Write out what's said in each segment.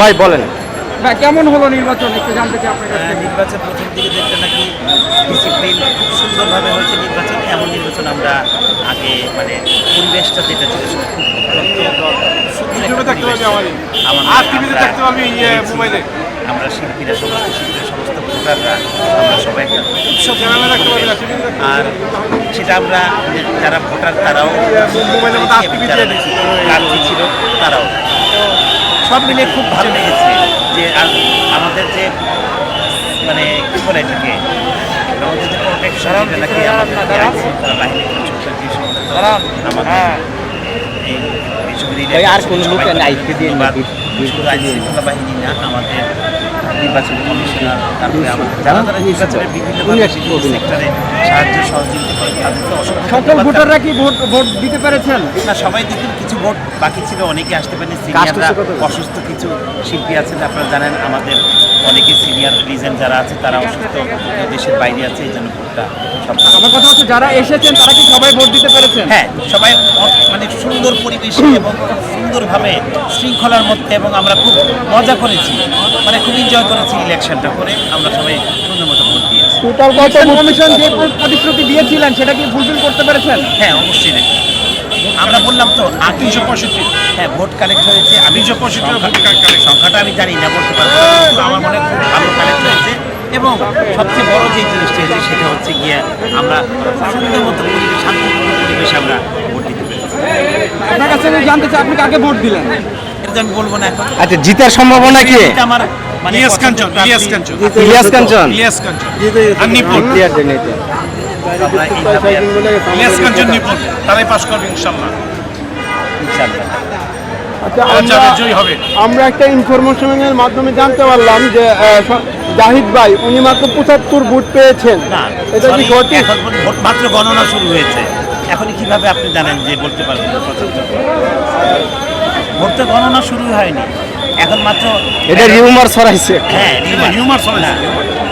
ভাই বলেন। ভাই কেমন হলো নির্বাচন? একটু জানতে চাই আপনার কাছ থেকে। নির্বাচন প্রথম দিকে দেখতে নাকি ডিসিপ্লিন খুব সুন্দরভাবে হয়েছে নির্বাচন এমন নির্বাচন আমরা আগে মানে পরিবেশটা যেটা ছিল সেটা খুব আমরা ইয়ে মোবাইলে। আমরা শিল্পীরা সমস্ত শিল্পীরা সমস্ত ভোটাররা আমরা সবাই একটা উৎসব না, আর সেটা আমরা যারা ভোটার তারাও। প্রার্থী ছিল তারাও। সব মিলে খুব ভালো লেগেছে যে আর আমাদের যে মানে কি বলে এটাকে? আমাদের যে প্রোটেকশন এটা নাকি আমাদের যে আইন শৃঙ্খলা বাহিনী কর্তৃপক্ষ যে সমস্ত আমাদের এই বিশ্ববিদ্যালয় আর কোনো লোক আইসকে দিয়ে বাহিনী না আমাদের নির্বাচন কমিশনার তারপরে আমাদের যারা যারা নির্বাচনের বিভিন্ন উনি একটা প্রবীণ। সেক্টরে সাহায্য সহযোগিতা করে তাদেরকে অসংখ্য সকল ভোটাররা কি ভোট ভোট দিতে পেরেছেন? না সবাই দেখুন কিছু ভোট বাকি ছিল অনেকে আসতে পারেনি। সিনিয়ররা অসুস্থ কিছু শিল্পী আছেন আপনারা জানেন আমাদের অনেকে সিনিয়র রিজেন যারা আছে তারা অসুস্থ দেশের বাইরে আছে এই জন্য ভোটটা আমার কথা হচ্ছে যারা এসেছেন তারা কি সবাই ভোট দিতে পেরেছেন? হ্যাঁ সবাই মানে সুন্দর পরিবেশে এবং সুন্দরভাবে শৃঙ্খলার মধ্যে এবং আমরা খুব মজা করেছি। মানে খুব এনজয় করেছি ইলেকশনটা করে আমরা সবাই সুন্দর মতো ভোট দিয়েছি। টোটাল কত কমিশন যে প্রতিশ্রুতি দিয়েছিলেন সেটা কি ফুলফিল করতে পেরেছেন? হ্যাঁ অবশ্যই আমরা বললাম তো তিনশো পঁয়ষট্টি। হ্যাঁ ভোট কালেক্ট হয়েছে। আমি তিনশো পঁয়ষট্টি সংখ্যাটা আমি জানি না বলতে পারব কিন্তু আমার মনে খুব ভালো কালেক্ট হয়েছে। এবং সবচেয়ে বড় যে জিনিসটা হয়েছে সেটা হচ্ছে গিয়ে আমরা সুন্দর মতো পরিবেশ শান্তিপূর্ণ পরিবেশে আমরা ভোট দিতে পেরেছি। আপনার কাছে আমি জানতে চাই আপনি কাকে ভোট দিলেন? এটা আমি বলব না এখন। আচ্ছা জিতার সম্ভাবনা কি? আমার মানে ইলিয়াস কাঞ্চন ইলিয়াস কাঞ্চন। ইলিয়াস কাঞ্চন। ইলিয়াস কাঞ্চন। আর নিপুণ। ইলিয়াস কাঞ্চন। নিপুণ। তারাই পাশ করবে ইনশাআল্লাহ আচ্ছা আমরা যাবে জয়ী হবে। আমরা একটা ইনফরমেশনের মাধ্যমে জানতে পারলাম যে জাহিদ ভাই উনি মাত্র পঁচাত্তর ভোট পেয়েছেন। না এটা কি sorry, সঠিক? ভোট মাত্র গণনা শুরু হয়েছে। এখন কীভাবে আপনি জানেন যে বলতে পারবেন ভোট তো গণনা শুরু হয়নি। এখন মাত্র এটা রিউমার ছড়াইছে হ্যাঁ রিউমার। না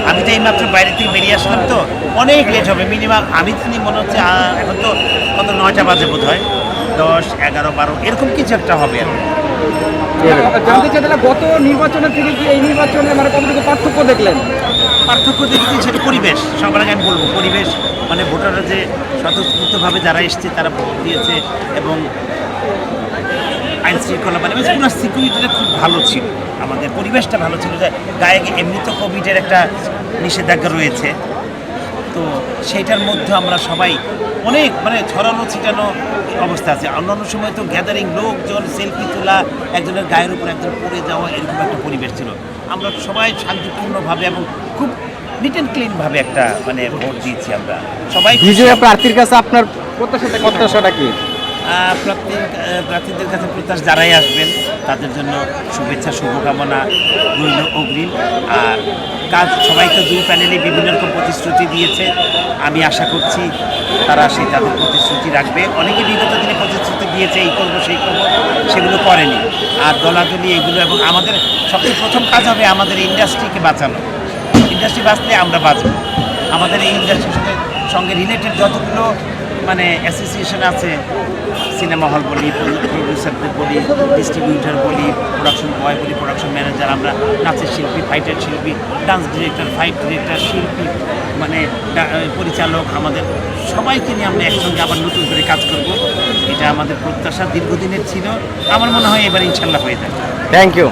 আমি তো এই মাত্র বাইরে থেকে বেরিয়ে আসলাম তো অনেক লেট হবে মিনিমাম আমি জানি মনে হচ্ছে আহ, এখন তো কত নয়টা বাজে বোধ হয় দশ এগারো বারো এরকম কিছু একটা হবে আর কি। জানতে চাই তাহলে গত নির্বাচনের থেকে কি এই নির্বাচনে মানে কতটুকু পার্থক্য দেখলেন পার্থক্য দেখছি সেটা পরিবেশ সবার আগে আমি বলব পরিবেশ মানে ভোটাররা যে স্বতঃস্ফূর্তভাবে যারা এসছে তারা ভোট দিয়েছে এবং আইন শৃঙ্খলা মানে পুরো সিকিউরিটিটা খুব ভালো ছিল। আমাদের পরিবেশটা ভালো ছিল যে গায়ে এমনি তো কোভিডের একটা নিষেধাজ্ঞা রয়েছে। তো সেইটার মধ্যে আমরা সবাই অনেক মানে ছড়ানো ছিটানো অবস্থা আছে। অন্যান্য সময় তো গ্যাদারিং লোকজন সেলফি তোলা একজনের গায়ের উপর একজন পড়ে যাওয়া এরকম একটা পরিবেশ ছিল। আমরা সবাই শান্তিপূর্ণভাবে এবং খুব নিট অ্যান্ড ক্লিনভাবে একটা মানে ভোট দিয়েছি আমরা। সবাই। বিজয় প্রার্থীর কাছে আপনার প্রত্যাশাটা কি? প্রার্থী প্রার্থীদের কাছে প্রত্যাশ যারাই আসবেন, তাদের জন্য শুভেচ্ছা, শুভকামনা, রইল অগ্রিম। আর কাজ সবাইকে দুই প্যানেলে বিভিন্ন রকম প্রতিশ্রুতি দিয়েছে। আমি আশা করছি তারা সেই তাদের প্রতিশ্রুতি রাখবে। অনেকে বিগত দিনে প্রতিশ্রুতি দিয়েছে, এই করব, সেই করব, সেগুলো করেনি। আর দলাদলি এগুলো এবং আমাদের সবচেয়ে প্রথম কাজ হবে আমাদের ইন্ডাস্ট্রিকে বাঁচানো। ইন্ডাস্ট্রি বাঁচলে আমরা বাঁচবো। আমাদের এই ইন্ডাস্ট্রির সঙ্গে সঙ্গে রিলেটেড যতগুলো মানে অ্যাসোসিয়েশন আছে সিনেমা হল বলি প্রডিউসারদের বলি ডিস্ট্রিবিউটার বলি প্রোডাকশন বয় বলি প্রোডাকশন ম্যানেজার আমরা নাচের শিল্পী ফাইটার শিল্পী ডান্স ডিরেক্টর ফাইট ডিরেক্টর শিল্পী মানে পরিচালক আমাদের সবাইকে নিয়ে আমরা একসঙ্গে আবার নতুন করে কাজ করব। এটা আমাদের প্রত্যাশা দীর্ঘদিনের ছিল। আমার মনে হয় এবার ইনশাল্লাহ হয়ে যাবে থ্যাংক ইউ